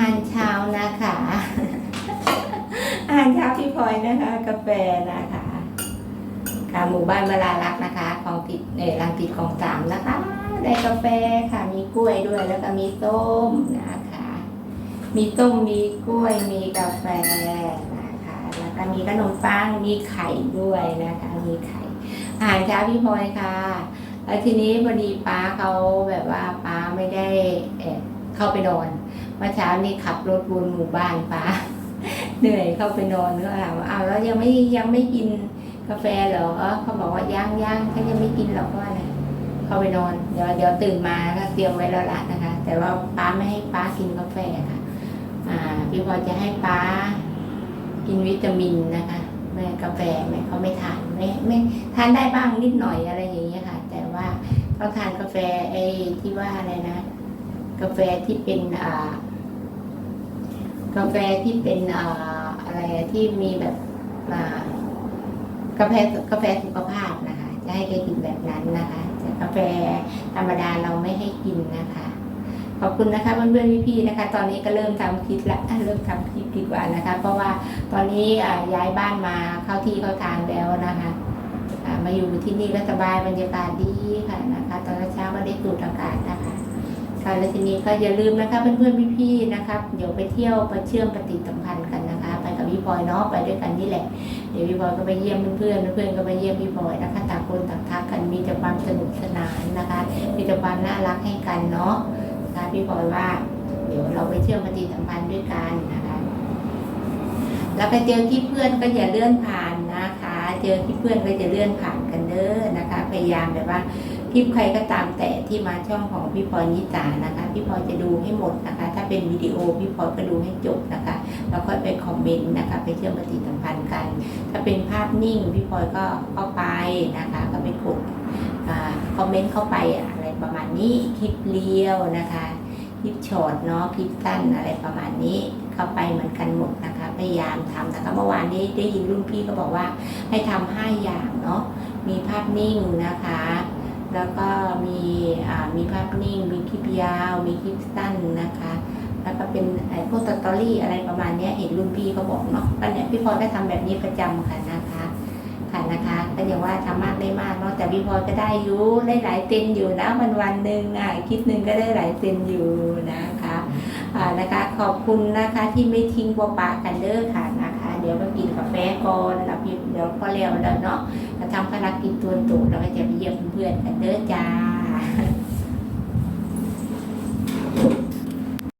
หารเช้านะคะ อาหารเช้าพี่พลอยนะคะ กาแฟนะคะค่ะหมู่บ้านเวลารักนะคะของติดในรังติดของสามนะคะ ได้กาแฟค่ะมีกล้วยด้วยแล้วก็มีส้มนะคะ มีส้มมีกล้วยมีกาแฟนะคะ แล้วก็มีขนมปังมีไข่ด้วยนะคะ มีไข่อาหารเช้าพี่พลอยค่ะแล้วทีนี้พอดีป้าเขาแบบว่าป้าไม่ได้เออเข้าไปนอน เมื่อเช้านี้ขับรถวนหมู่บ้านป้าเหนื่อยเข้าไปนอนก็ถามว่าอ้าวแล้วยังไม่ยังไม่กินกาแฟเหรอเขาบอกว่าย่างย่างเขายังไม่กินหรอกเพราะว่าเนี่ยเข้าไปนอนเดี๋ยวเดี๋ยวตื่นมาก็เตรียมไว้แล้วละนะคะ แต่ว่าป้าไม่ให้ป้ากินกาแฟค่ะ อ่าพี่พอจะให้ป้ากินวิตามินนะคะแม่กาแฟแม่เขาไม่ทานไม่ไม่ทานได้บ้างนิดหน่อยอะไรอย่างเงี้ยค่ะ แต่ว่าเขาทานกาแฟไอ้ที่ว่าอะไรนะ กาแฟที่เป็นอ่า กาแฟที่เป็นอ่าอะไรที่มีแบบอ่ากาแฟกาแฟสุขภาพนะคะ จะให้แกกินแบบนั้นนะคะแต่กาแฟธรรมดาเราไม่ให้กินนะคะ ขอบคุณนะคะเพื่อนๆพี่ๆนะคะ ตอนนี้ก็เริ่มทำคลิปละเริ่มทำคลิปดีกว่านะคะ เพราะว่าตอนนี้อ่าย้ายบ้านมาเข้าที่เข้าทางแล้วนะคะมาอยู่ที่นี่ก็สบายบรรยากาศดีค่ะนะคะ ตอนเช้าก็ได้สูดอากาศนะคะ ค่ะแล้วทีนี้ก็อย่าลืมนะคะเพื่อนๆพี่ๆนะคะเดี๋ยวไปเที่ยวไปเชื่อมปฏิสัมพันธ์กันนะคะ ไปกับพี่พลอยเนาะไปด้วยกันนี่แหละเดี๋ยวพี่พลอยก็ไปเยี่ยมเพื่อนๆเพื่อนๆก็ไปเยี่ยมพี่พลอยนะคะต่างคนต่างทักกันมีแต่ความสนุกสนานนะคะ มีแต่ความน่ารักให้กันเนาะนะคะพี่พลอยว่า เดี๋ยวเราไปเชื่อมปฏิสัมพันธ์ด้วยกันนะคะ แล้วไปเจอที่เพื่อนก็อย่าเลื่อนผ่านนะคะ เจอที่เพื่อนก็จะเลื่อนผ่านกันเด้อนะคะ พยายามแบบว่า ลิปใครก็ตามแต่ที่มาช่องของพี่พลอยนิสานะคะ พี่พลอยจะดูให้หมดนะคะ ถ้าเป็นวิดีโอพี่พลอยก็ดูให้จบนะคะ แล้วค่อยไปคอมเมนต์นะคะ ไปเชื่อมปฏิสัมพันธ์กัน ถ้าเป็นภาพนิ่งพี่พลอยก็เข้าไปนะคะ ก็ไปกดอคอมเมนต์เข้าไปอะไรประมาณนี้คลิปเลี้ยวนะคะคลิปช็อตเนาะคลิปสั้นอะไรประมาณนี้เข้าไปเหมือนกันหมดนะคะ พยายามทำนะคะเมื่อวานนี้ได้ยินรุ่นพี่ก็บอกว่าให้ทำห้าอย่างเนาะมีภาพนิ่งนะคะ แล้วก็มีอ่ามีภาพนิ่ง มีคลิปยาว มีคลิปสั้นนะคะ แล้วก็เป็นไอ้พวกสตอรี่อะไรประมาณนี้เห็นรุ่นพี่เขาบอกเนาะก็เนี่ยพี่พลอยก็ทำแบบนี้ประจำค่ะนะคะ ค่ะนะคะก็อย่างว่าทำมากได้มากเนาะแต่พี่พลอยก็ได้อยู่ได้หลายเซนอยู่นะวันวันหนึ่งอะคลิปหนึ่งก็ได้หลายเซนอยู่นะคะอ่านะคะขอบคุณนะคะที่ไม่ทิ้งปะปะกันเด้อค่ะนะคะ เดี๋ยวมากินกาแฟก่อนแล้วเดี๋ยวพอแล้วแล้วเนาะทำภารกิจตัวตุแล้วก็จะไปเยี่ยม เพื่อนๆกันเด้อจ้า